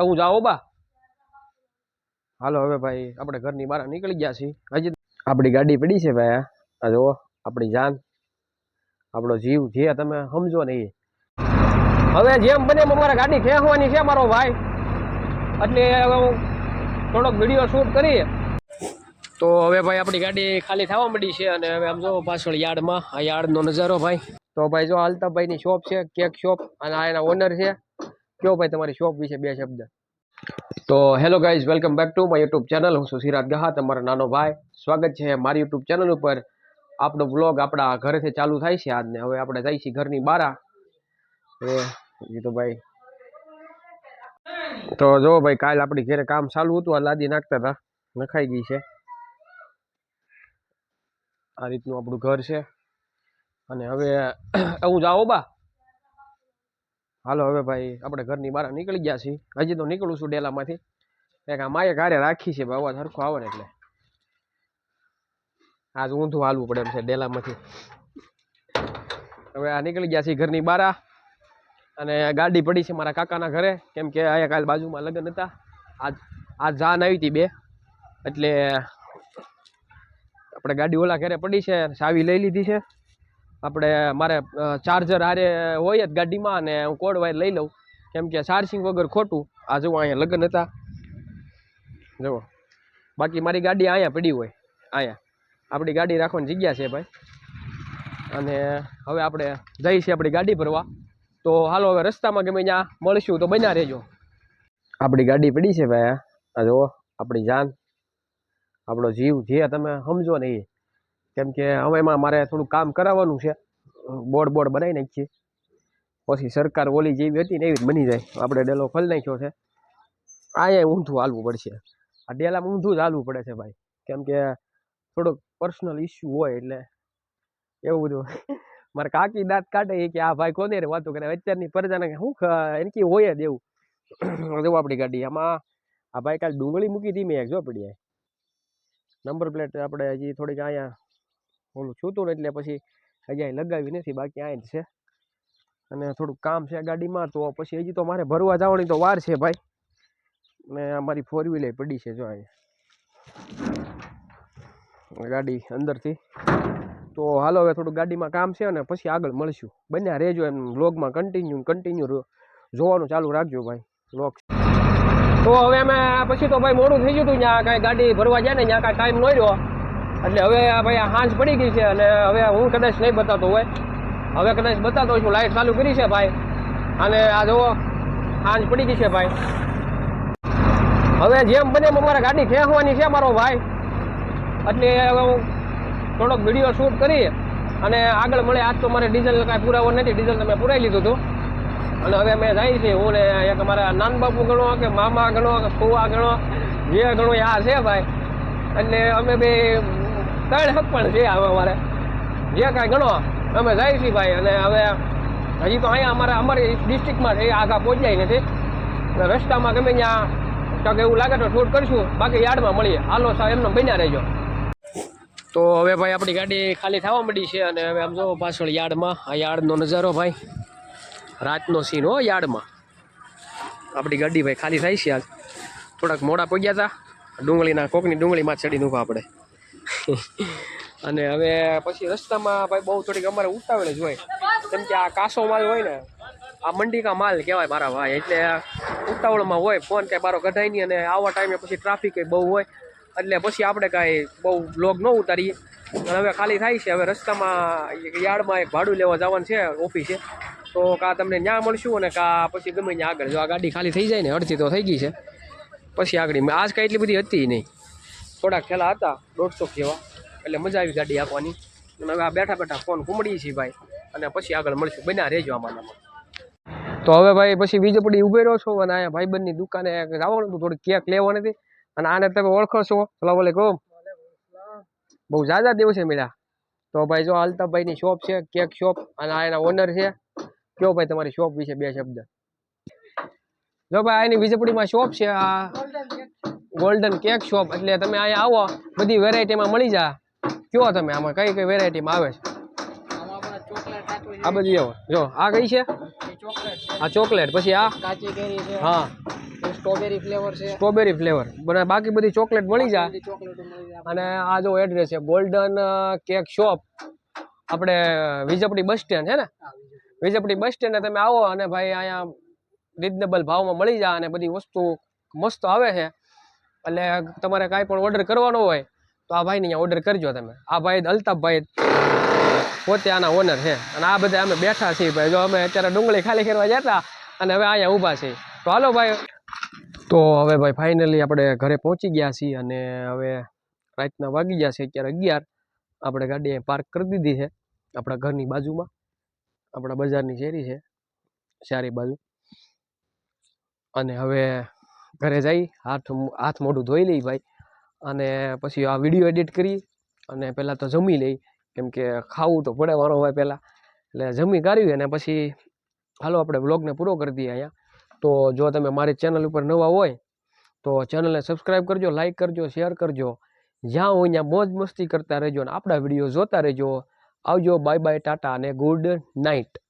હું જાઉં બા. હાલો, હવે ભાઈ, આપણે ઘરની બહાર નીકળી ગયા છીએ. હજી આપણી ગાડી પડી છે ભાઈ, આ. જુઓ, આપણી જાન. આપણો જીવ, જે તમે સમજો ને એ. હવે જેમ બને અમારે ગાડી ખેંચવાની છે, મારો ભાઈ. એટલે હવે હું થોડોક વીડિયો શૂટ કરીએ. તો હવે ભાઈ, આપણી ગાડી ખાલી થવા માંડી છે અને હવે આમ જો પાછળ યાર્ડમાં. આ યાર્ડનો નજારો, ભાઈ. તો ભાઈ, જો અલ્તાભાઈની શોપ છે, કેક શોપ અને આ એના ઓનર છે. કયો ભાઈ તમારી શોપ વિશે બે શબ્દ? તો hello guys, welcome back to my YouTube channel. હું સુશીરાજ ગહા તમારો નાનો ભાઈ. સ્વાગત છે મારી યુટ્યુબ ચેનલ ઉપર. આપણો બ્લોગ આપણા ઘરેથી ચાલુ થાય છે આજને. હવે આપણે જઈએ છીએ ઘરની બારા. એ જીતુભાઈ તો જો ભાઈ, કાલ આપણી ઘરે કામ ચાલુ હતું. આ લાદી નાખતા હતા. નખાઈ ગઈ છે. આ રીતનું આપણું ઘર છે. અને હવે હું જાઉં બા. હાલો, હવે ભાઈ, આપણે ઘરની બહાર નીકળી ગયા છીએ. હજી તો નીકળું છું ડેલામાંથી. એક આ માએ ઘરે રાખી છે ભાઈ અવાજ સરખો આવે ને એટલે. આજ ઊંધું હાલવું પડે એમ છે ડેલામાંથી. હવે આ નીકળી ગયા છીએ ઘરની બહાર. અને ગાડી પડી છે મારા કાકાના ઘરે. કેમ કે અહીંયા કાલ બાજુમાં લગ્ન હતા. આજ આજ જાન આવી હતી બે. એટલે આપણે ગાડી ઓલા ઘરે પડી છે ચાવી લઈ લીધી છે. આપણે મારે ચાર્જર આરે હોય જ ગાડીમાં અને હું કોડ વાયર લઈ લઉં. કેમ કે ચાર્જિંગ વગર ખોટું. આ જુઓ અહીંયા લગ્ન હતા. જુઓ. બાકી મારી ગાડી અહીંયા પડી હોય. અહીંયા. આપણી ગાડી રાખવાની જગ્યા છે ભાઈ. અને હવે આપણે જઈએ છીએ આપણી ગાડી ભરવા. તો હાલો હવે રસ્તામાં ગમે ત્યાં મળશું તો બન્યા રહેજો. આપણી ગાડી પડી છે ભાઈ, આ જુઓ. આપણી જાન. આપણો જીવ, જે તમે સમજો ને એ. કેમ કે હવે એમાં મારે થોડું કામ કરાવવાનું છે. બોર્ડ બોર્ડ બનાવી નાખીએ. પછી સરકાર ઓલી જેવી હતી ને એવી જ બની જાય. આપણે ડેલો ખોલી નાખ્યો છે. અહીંયા ઊંધું હાલવું પડશે. આ ડેલામાં ઊંધું જ હાલવું પડે છે ભાઈ. કેમ કે થોડોક પર્સનલ ઇસ્યુ હોય એટલે એવું બધું. મારે કાકી દાંત કાઢે એ કે આ ભાઈ કોને રે વાતો કરે? અત્યારની પ્રજાને શું એનકી હોય જ એવું. જો આપણી ગાડી. આમાં આ ભાઈ કાલ ડુંગળી મૂકી હતી મેં. એક જો પડી નંબર પ્લેટ આપણે હજી થોડીક અહીંયા ઓલું છૂતું ને એટલે પછી હજી લગાવી નથી, બાકી અહીં જ છે. અને થોડુંક કામ છે ગાડીમાં, તો પછી હજી તો મારે ભરવા જવાની તો વાર છે ભાઈ. ને અમારી ફોર વ્હીલર પડી છે જો અહીંયા. ગાડી અંદરથી. તો હાલો હવે થોડુંક ગાડીમાં કામ છે અને પછી આગળ મળશું. બન્યા રહેજો એમ વ્લોગમાં કન્ટિન્યુ કન્ટિન્યુ જોવાનું ચાલુ રાખજો ભાઈ વ્લોગ તો હવે અમે પછી તો ભાઈ મોડું થઈ ગયું હતું, ત્યાં કાંઈ ગાડી ભરવા જાય ને ત્યાં કાંઈ ટાઈમ ન રહ્યો એટલે હવે આ ભાઈ હાંજ પડી ગઈ છે અને હવે હું કદાચ નહીં બતાતો હોય. હવે કદાચ બતાતો છું, લાઈટ ચાલુ કરી છે ભાઈ. અને આ જુઓ, હાંજ પડી ગઈ છે ભાઈ. હવે જેમ બને એમ અમારે ગાડી ખેંચવાની છે મારો ભાઈ. એટલે હવે હું થોડોક વીડિયો શૂટ કરી અને આગળ મળે. આજ તો મારે ડીઝલ કાંઈ પુરાવો નથી. ડીઝલ તમે પુરાવી લીધું હતું. અને હવે અમે જાય છે હું ને એક અમારા નાન બાપુ ગણો, કે મામા ગણો, કે ફુવા ગણો, જે ગણો આ છે ભાઈ. એટલે અમે બે ત્રણ હક પણ છે હવે અમારે. જે કાંઈ ગણો, અમે જાય છીએ ભાઈ. અને હવે હજી તો અહીંયા અમારા અમારી ડિસ્ટ્રિક્ટમાં છે આગા પહોંચાય નથી. રસ્તામાં ગમે ત્યાં કાંક એવું લાગે તો શૂટ કરીશું. બાકી યાર્ડમાં મળીએ. હાલો સાહેબ, એમને બન્યા રહેજો. તો હવે ભાઈ આપણી ગાડી ખાલી થવા મળી છે અને હવે આમ જો પાછળ યાર્ડમાં. આ યાર્ડનો નજારો ભાઈ, રાતનો સીન હો યાર્ડમાં. આપણી ગાડી ભાઈ ખાલી થાય છે આજ. થોડાક મોડા પગ્યા હતા ડુંગળીના કોકની ડુંગળીમાં ચડીને ઊભા આપણે અને હવે પછી રસ્તામાં ભાઈ બહુ થોડીક અમારે ઉતાવળે જ હોય. કેમ કે આ કાસો માલ હોય ને, આ મંડી કા માલ કહેવાય મારા ભાઈ. એટલે ઉતાવળમાં હોય, ફોન કાંઈ બારો કઢાય નહીં અને આવા ટાઈમે પછી ટ્રાફિક બહુ હોય. એટલે પછી આપણે કાંઈ બહુ બ્લોગ ન ઉતારીએ. અને હવે ખાલી થાય છે, હવે રસ્તામાં એક યાર્ડમાં એક ભાડું લેવા જવાનું છે, ઓફિસે. તો કાં તમને ત્યાં મળશું અને કાં પછી ગમે ત્યાં આગળ. જો આ ગાડી ખાલી થઈ જાય ને, અડધી તો થઈ ગઈ છે. પછી આગળ આજ કાંઈ એટલી બધી હતી નહીં. થોડાક થેલા હતા, દોઢસો જેવા એટલે મજા આવી ગાડી આપવાની. અને હવે આ બેઠા બેઠા ફોન ઘૂમડીએ છીએ ભાઈ. અને પછી આગળ મળશું. બન્યા રહેજો આમાં તો હવે ભાઈ પછી વીજપડી ઉભે રહ્યો છો અને અહીંયા ભાઈબંધની દુકાને જવાનું હતું થોડી કેક લેવાની હતી. અને આને તમે ઓળખો છો. સલામ વાલેકુમ બહુ ઝાઝા દિવસે મળ્યા. તો ભાઈ જો અલ્તાભાઈની શોપ છે, કેક શોપ. અને આ એના ઓનર છે. કયો ભાઈ તમારી શોપ વિશે બે શબ્દ. જો ભાઈ આની વીજપડીમાં શોપ છે, આ ગોલ્ડન કેક શોપ એટલે તમે અહીંયા આવો, બધી વેરાયટીમાં મળી જા. કયો તમે આમાં, કઈ કઈ વેરાયટીમાં આવે છે? આ બધી આવો, જો, આ કઈ છે? આ ચોકલેટ પછી આ? હા. સ્ટ્રોબેરી ફ્લેવર છે સ્ટ્રોબેરી ફ્લેવર અને બાકી બધી ચોકલેટો મળી જાય અને આ જો એડ્રેસ છે ગોલ્ડન કેક શોપ આપણે વિજપડી બસ સ્ટેન્ડ છે ને? વિજપડી બસ સ્ટેન્ડે તમે આવો અને ભાઈ અહીંયા રિઝનેબલ ભાવમાં મળી જાય અને બધી વસ્તુ મસ્ત આવે છે. એટલે તમારે કાંઈ પણ ઓર્ડર કરવાનો હોય, તો આ ભાઈને અહીંયા ઓર્ડર કરજો તમે. આ ભાઈ અલ્તાફભાઈ પોતે આના ઓનર છે. અને આ બધા અમે બેઠા છીએ ભાઈ. જો અમે અત્યારે ડુંગળી ખાલી કરવા જતા અને હવે અહીંયા ઊભા છીએ. તો હાલો ભાઈ. તો હવે ભાઈ ફાઇનલી આપણે ઘરે પહોંચી ગયા છીએ અને હવે રાતના વાગી ગયા છે અત્યારે અગિયાર. આપણે ગાડી પાર્ક કરી દીધી છે આપણા ઘરની બાજુમાં. આપણા બજારની શેરી છે સારી બાજુ. અને હવે ઘરે જઈ હાથ હાથ મોઢું ધોઈ લઈ ભાઈ. અને પછી આ વીડિયો એડિટ કરી અને પહેલાં તો જમી લઈ. કેમ કે ખાવું તો પડે વારો હોય પહેલાં એટલે જમી કાઢ્યું અને પછી હાલો આપણે બ્લોગને પૂરો કરી દઈએ અહીંયા. તો જો તમે મારી ચેનલ ઉપર નવા હોય, તો ચેનલને સબસ્ક્રાઈબ કરજો લાઈક કરજો શેર કરજો. જ્યાં હોય ત્યાં મોજ મસ્તી કરતા રહેજો અને આપણા વીડિયો જોતા રહેજો. આવજો બાય બાય ટાટા અને ગુડ નાઇટ